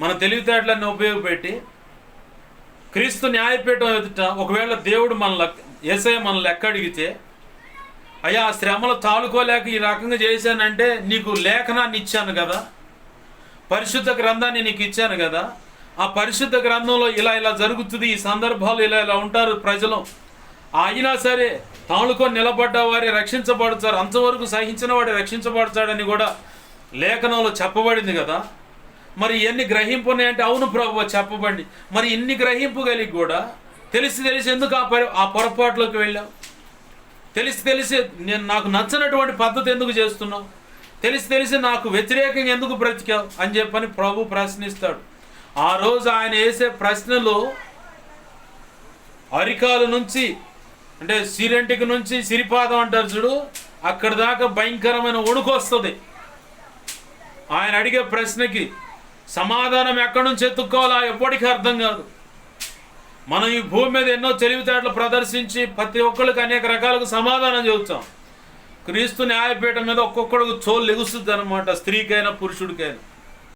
మన తెలివితేటలన్నీ ఉపయోగపెట్టి క్రీస్తు న్యాయపీఠం ఎదుట ఒకవేళ దేవుడు మన లెక్క ఏసఐ మన లెక్క అడిగితే అయ్యా ఆ శ్రమలు తాలుకోలేక ఈ రకంగా చేశానంటే నీకు లేఖనాన్ని ఇచ్చాను కదా పరిశుద్ధ గ్రంథాన్ని నీకు ఇచ్చాను కదా ఆ పరిశుద్ధ గ్రంథంలో ఇలా ఇలా జరుగుతుంది ఈ సందర్భాలు ఇలా ఇలా ఉంటారు ప్రజలు. అయినా సరే తాళుకొని నిలబడ్డ వారి రక్షించబడతారు అంతవరకు సహించిన వాడు రక్షించబడతాడని కూడా లేఖనంలో చెప్పబడింది కదా. మరి ఎన్ని గ్రహింపు ఉన్నాయంటే అవును ప్రభు చెప్పబండి. మరి ఇన్ని గ్రహింపు కలిగి కూడా తెలిసి తెలిసి ఎందుకు ఆ పరి ఆ పొరపాట్లోకి వెళ్ళావు? తెలిసి తెలిసి నేను నాకు నచ్చనటువంటి పద్ధతి ఎందుకు చేస్తున్నావు? తెలిసి తెలిసి నాకు వ్యతిరేకంగా ఎందుకు బ్రతికావు? అని చెప్పని ప్రభు ప్రశ్నిస్తాడు. ఆ రోజు ఆయన వేసే ప్రశ్నలు అరికాల నుంచి అంటే సిరెంటికి నుంచి సిరిపాదం అంటారు చూడు అక్కడ దాకా భయంకరమైన వణుకు వస్తుంది. ఆయన అడిగే ప్రశ్నకి సమాధానం ఎక్కడి నుంచి ఎత్తుక్కోవాలా ఎప్పటికీ అర్థం కాదు. మనం ఈ భూమి మీద ఎన్నో తెలివితేటలు ప్రదర్శించి ప్రతి ఒక్కరికి అనేక రకాలకు సమాధానం చెబుతాం. క్రీస్తు న్యాయపీఠం మీద ఒక్కొక్కడికి చోలు ఎగుస్తుంది అనమాట స్త్రీకైనా పురుషుడికైనా.